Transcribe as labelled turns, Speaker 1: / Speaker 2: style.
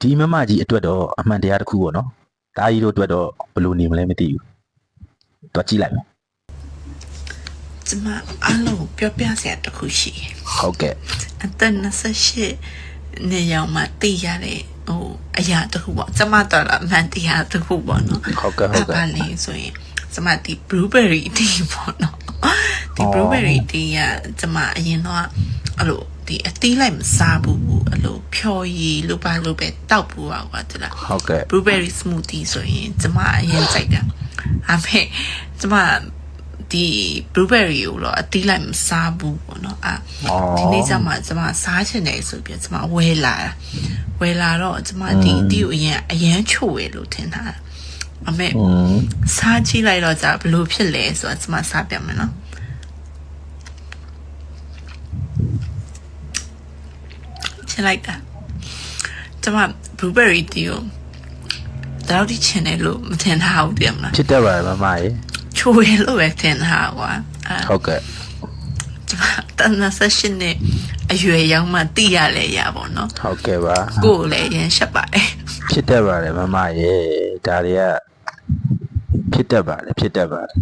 Speaker 1: ဒီမမကြီးအတွက်တော့အမှန်တရားတစ်ခုပေါ့နော်ဒါကြီးတို့အတွက်တော့ဘယ်လိုနေမလဲမသိဘူးတော့ကြည့်လိုက်မယ်
Speaker 2: ကျမအားလုံးပြောပြစရာတစ်ခုရှိတယ်
Speaker 1: ဟုတ်ကဲ့
Speaker 2: အသက်28နှစ်ရောက်မှသိရတဲ့ဟိုအရာတစ်ခုပေါ့ကျမတော်လာအမှန်တရားတစ်ခုပေါ့နော်
Speaker 1: ဟုတ်ကဲ့ဟုတ်ကဲ့
Speaker 2: ဘာလဲဆိုရင်ကျမဒီ blueberry tea ပေါ့နော်ဒီ
Speaker 1: အော်
Speaker 2: blueberry tea ကကျမအရင်တော့ အဲ့လိုဒီအသီးလိုက်မစားဘူးအဲ့လိုဖြော်ရည်လို့ပါလို့ပဲတောက်ဘူးပါကွာတလား
Speaker 1: ဟုတ်ကဲ့
Speaker 2: blueberry smoothie ဆိုရင်ကျမအရင်ကြိုက်တာအမေကျမဒီ blueberry ကိုတော့အသီးလိုက်မစားဘူးပေါ့နော်အာ
Speaker 1: အော်
Speaker 2: ဒီနေ့ကျမှကျမစားချင်တယ်ဆိုပြီးကျမဝယ်လာတာဝယ်လာတော့ကျမဒီအသီးကိုအရင်အရင်ချို့ရလို့ထင်တာအမေ
Speaker 1: อืม
Speaker 2: စားကြည့်လိုက်တော့ကြာဘယ်လိုဖြစ်လဲဆိုတော့ကျမစားပြမယ်နော် ချင်လိုက်တာကျမ blueberry tea ကိုတော့ဒီချင်တယ်လို့မထင်ထားဘူးတင်မလား
Speaker 1: ဖြစ်တတ်ပါတယ်မမရေ
Speaker 2: ချိုးရလို့ပဲထင်ထားကွာအဲ
Speaker 1: ဟုတ်ကဲ့
Speaker 2: ကျမတန်ဆရှင်နဲ့အရွယ်ရောက်မှတိရလဲရပါတော့နော်
Speaker 1: ဟုတ်ကဲ့ပါ
Speaker 2: ကိုယ်လည်းရင်ရှက်ပါတယ်
Speaker 1: ဖြစ်တတ်ပါတယ်မမရေဒါတွေကဖြစ်တတ်ပါတယ်ဖြစ်တတ်ပါတယ်